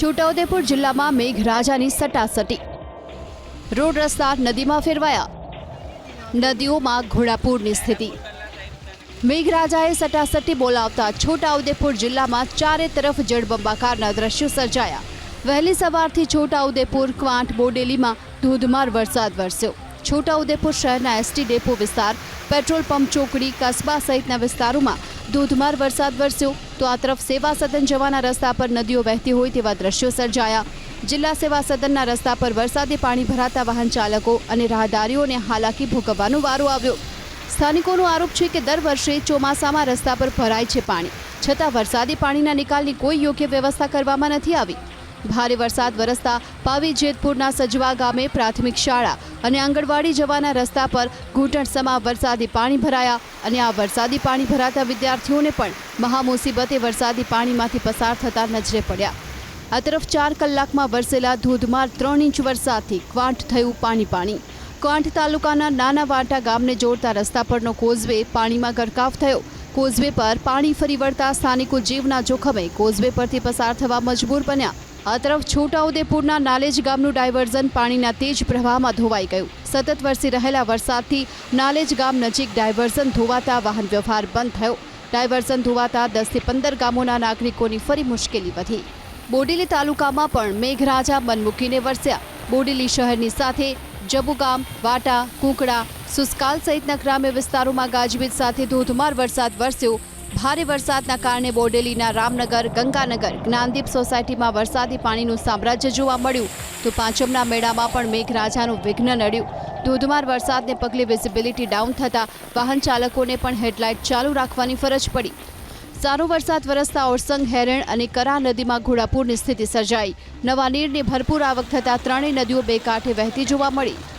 છોટાઉદેપુર જિલ્લામાં મેઘરાજાની સટાસટી. રોડ રસ્તા નદીમાં ફેરવાયા. નદીઓમાં ઘોડાપૂરની સ્થિતિ. મેઘરાજાએ સટાસટી બોલાવતા છોટાઉદેપુર જિલ્લામાં ચારે તરફ જળબંબાકારના દ્રશ્યો સર્જાયા. વહેલી સવારથી છોટાઉદેપુર ક્વાંટ બોડેલીમાં ધોધમાર વરસાદ વરસ્યો. છોટાઉદેપુર શહેરના એસટી ડેપો વિસ્તાર, પેટ્રોલ પંપ ચોકડી, કસ્બા સહિતના વિસ્તારોમાં ધોધમાર વરસાદ વરસ્યો તો આ તરફ સેવા સદન જવાના રસ્તા પર નદીઓ વહેતી હોય તેવા દ્રશ્યો સર્જાયા. જિલ્લા સેવા સદનના રસ્તા પર વરસાદી પાણી ભરાતા વાહન ચાલકો અને રાહદારીઓને હાલાકી ભોગવવાનો વારો આવ્યો. સ્થાનિકોનો આરોપ છે કે દર વર્ષે ચોમાસામાં રસ્તા પર ભરાય છે પાણી. છતાં વરસાદી પાણીના નિકાલની કોઈ યોગ્ય વ્યવસ્થા કરવામાં નથી આવી. ભારે વરસાદ વરસતા પાવી જેતપુરના સજવા ગામે પ્રાથમિક શાળા અને આંગણવાડી જવાના રસ્તા પર ઘૂંટણસમા વરસાદી પાણી ભરાયા અને આ વરસાદી પાણી ભરાતા વિદ્યાર્થીઓને પણ મહામુસીબતે વરસાદી પાણીમાંથી પસાર થતા નજરે પડ્યા. આ તરફ ચાર કલાકમાં વરસેલા ધોધમાર ત્રણ ઇંચ વરસાદથી ક્વાંટ થયું પાણી પાણી. ક્વાંટ તાલુકાના નાના વાંટા ગામને જોડતા રસ્તા પરનો કોઝવે પાણીમાં ગરકાવ થયો. કોઝવે પર પાણી ફરી વળતા સ્થાનિકો જીવના જોખમે કોઝવે પરથી પસાર થવા મજબૂર બન્યા. આ તરફ છોટાઉદેપુરના નાલેજ ગામનું ડાયવર્ઝન પાણીના તેજ પ્રવાહમાં ધોવાઈ ગયું. સતત વરસી રહેલા વરસાદથી નાલેજ ગામ નજીક ડાયવર્ઝન ધોવાતા વાહન વ્યવહાર બંધ થયો. ડાયવર્ઝન ધોવાતા દસથી પંદર ગામોના નાગરિકોની ફરી મુશ્કેલી વધી. બોડેલી તાલુકામાં પણ મેઘરાજા મન મૂકીને વરસ્યા. બોડેલી શહેરની સાથે જબુગામ, વાટા, કુંકડા, સુસ્કાલ સહિતના ગ્રામ્ય વિસ્તારોમાં ગાજવીજ સાથે ધોધમાર વરસાદ વરસ્યો. ભારે વરસાદના કારણે બોડેલીના રામનગર, ગંગાનગર, જ્ઞાનદીપ સોસાયટીમાં વરસાદી પાણીનું સામ્રાજ્ય જોવા મળ્યું. તો પાંચમના મેળામાં પણ મેઘરાજાનું વિઘ્ન નડ્યું. ધોધમાર વરસાદને પગલે વિઝિબિલિટી ડાઉન થતાં વાહન ચાલકોને પણ હેડલાઇટ ચાલુ રાખવાની ફરજ પડી. સારો વરસાદ વરસતા ઓરસંગ હેરણ અને કરા નદીમાં ઘોડાપૂરની સ્થિતિ સર્જાઈ. નવા નીરની ભરપૂર આવક થતાં ત્રણેય નદીઓ બે કાંઠે વહેતી જોવા મળી.